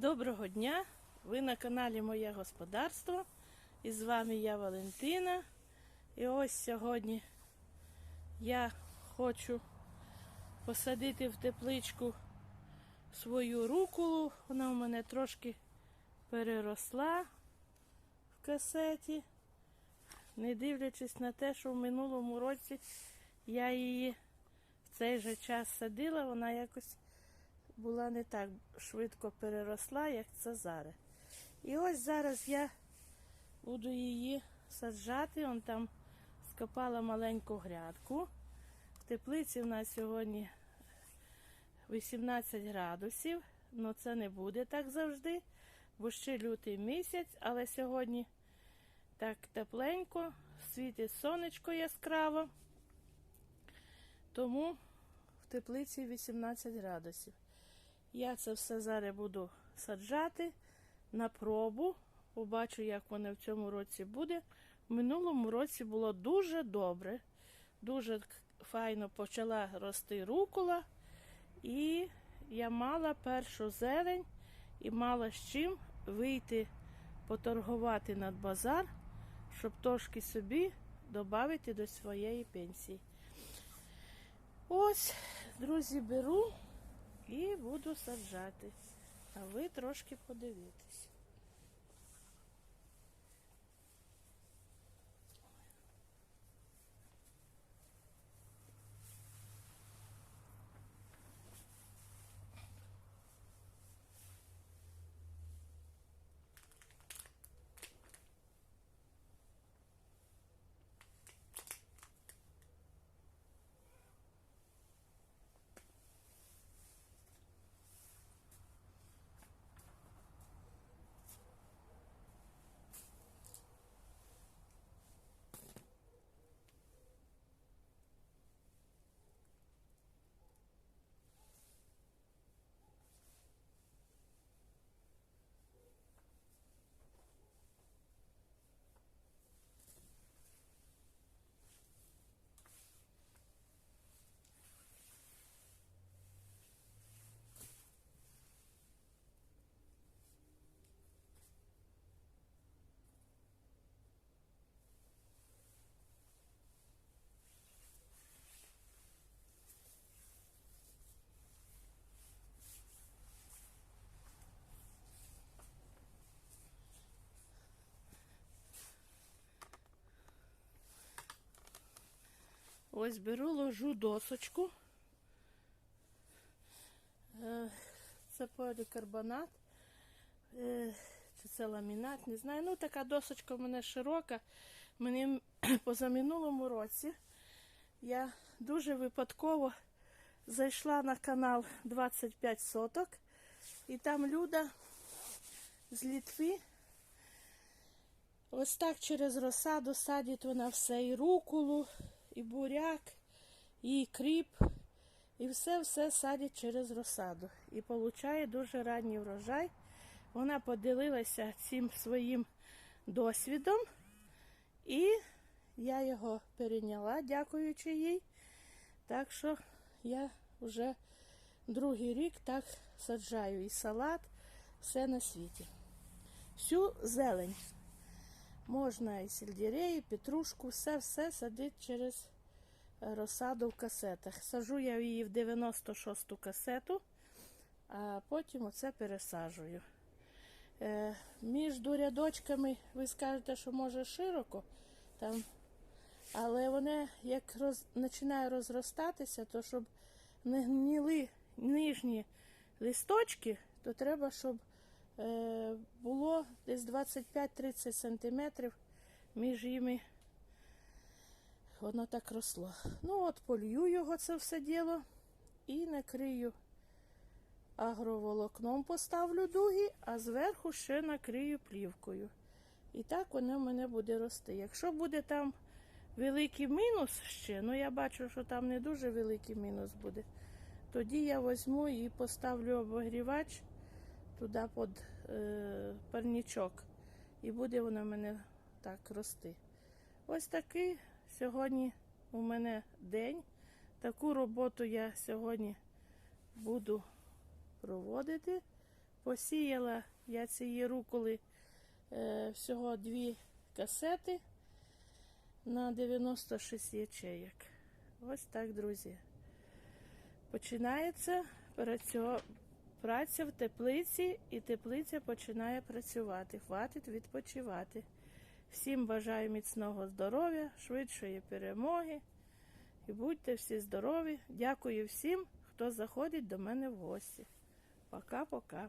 Доброго дня! Ви на каналі Моє Господарство. І з вами я Валентина. І ось сьогодні я хочу посадити в тепличку свою руколу. Вона у мене трошки переросла в касеті. Не дивлячись на те, що в минулому році я її в цей же час садила, вона якось була не так швидко переросла, як це зараз. І ось зараз я буду її саджати. Он там скопала маленьку грядку. В теплиці в нас сьогодні 18 градусів. але це не буде так завжди, бо ще лютий місяць, але сьогодні так тепленько, світить сонечко яскраво. Тому в теплиці 18 градусів. Я це все зараз буду саджати на пробу. Побачу, як воно в цьому році буде. В минулому році було дуже добре. Дуже файно почала рости рукола. І я мала першу зелень і мала з чим вийти поторгувати над базар, щоб трошки собі додати до своєї пенсії. Ось, друзі, беру і буду саджати. А ви трошки подивитесь. Ось беру, ложу досочку. Е, Це полікарбонат. Е, Чи це ламінат, не знаю. Ну, така досочка в мене широка. Мені позаминулому році я дуже випадково зайшла на канал 25 соток. І там Люда з Літви ось так через розсаду садить вона все і рукулу, і буряк, і кріп, і все-все садять через розсаду. І отримує дуже ранній врожай. Вона поділилася цим своїм досвідом, і я його перейняла, дякуючи їй. Так що я вже другий рік так саджаю і салат, все на світі. Всю зелень. Можна і сельдерей, і петрушку, все-все садить через е, розсаду в касетах. Сажу я її в 96-ту касету, а потім оце пересаджую. Е, між рядочками ви скажете, що може широко, там, але вони як роз, починає розростатися, то щоб не гніли нижні листочки, то треба, щоб було десь 25-30 сантиметрів між ними. Воно так росло. Ну от полью його це все діло і накрию агроволокном поставлю дуги, а зверху ще накрию плівкою. І так воно в мене буде рости. Якщо буде там великий мінус ще, ну я бачу, що там не дуже великий мінус буде, тоді я візьму і поставлю обогрівач туди під е, парнічок. І буде воно в мене так рости. Ось такий сьогодні у мене день. Таку роботу я сьогодні буду проводити. Посіяла я цієї руколи е, всього дві касети на 96 ячеєк. Ось так, друзі. Починається праця в теплиці, і теплиця починає працювати. Хватить відпочивати. Всім бажаю міцного здоров'я, швидшої перемоги. І будьте всі здорові. Дякую всім, хто заходить до мене в гості. Пока-пока.